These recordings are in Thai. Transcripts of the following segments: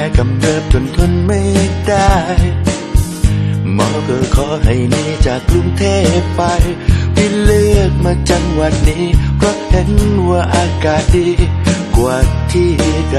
โรคภูมิแพ้กำเริบจนทนไม่ได้หมอก็ขอให้หนีจากกรุงเทพไปที่เลือกมาจังหวัดนี้เพราะเห็นว่าอากาศดีกว่าที่ใด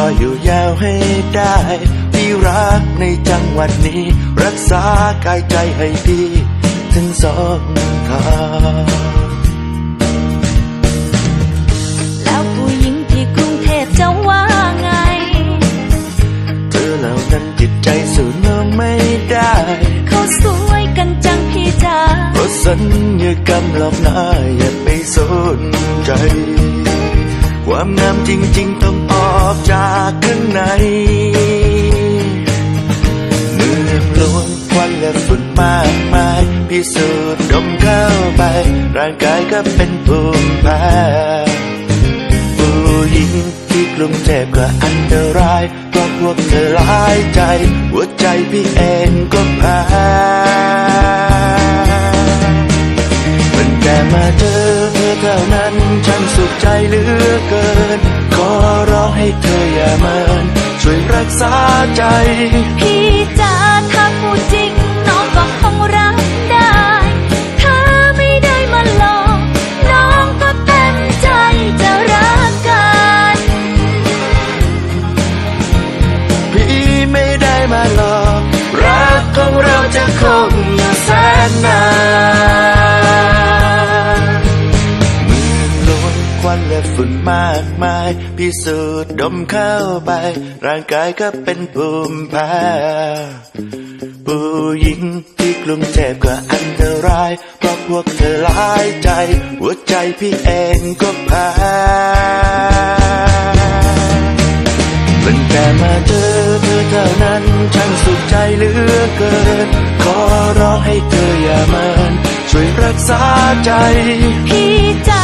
ออยู่ยาวให้ได้พี่รักในจังหวัดนี้ รักษากายใจให้พี่ถึงสองทางแล้วผู้หญิงที่กรุงเทพจะว่าไง เธอเหล่านั้นจิตใจสู้น้อไม่ได้ เขาสวยกันจังพี่จ๋าเพราะสัญญากรรมหลอกหน้าอย่าไปสนใจ ความงามจริง ๆ ต้องออกจากข้างใน เมืองหลวงควันและฝุ่นมากมาย พิสูจน์ดมเข้าไป ร่างกายก็เป็นภูมิแพ้ผู้หญิงที่กรุงเทพก็อันตรายเพราะพวกเธอหลายใจ หัวใจพี่เองก็แพ้มันแค่มาเจอเธอเท่านั้นฉันสุขใจเหลือาใจ พี่จ๋าถ้าพูดจริง น้องก็คงรักได้ ถ้าไม่ได้มาหลอกน้องก็เต็มใจจะรักกัน พี่ไม่ได้มาหลอก รักของเราจะคงอยู่แสนนาน ควันและฝุ่นมากมาย พิสูจน์ดมเข้าไป ร่างกายก็เป็นภูมิแพ้ผู้หญิงที่กรุงเทพก็อันตราย เพราะพวกเธอหลายใจ หัวใจพี่เองก็แพ้มันแค่มาเจอเธอเท่านั้นฉันสุขใจเหลือเกิน ขอร้องให้เธออย่าเมินช่วยรักษาใจ พี่จ๋าถ้า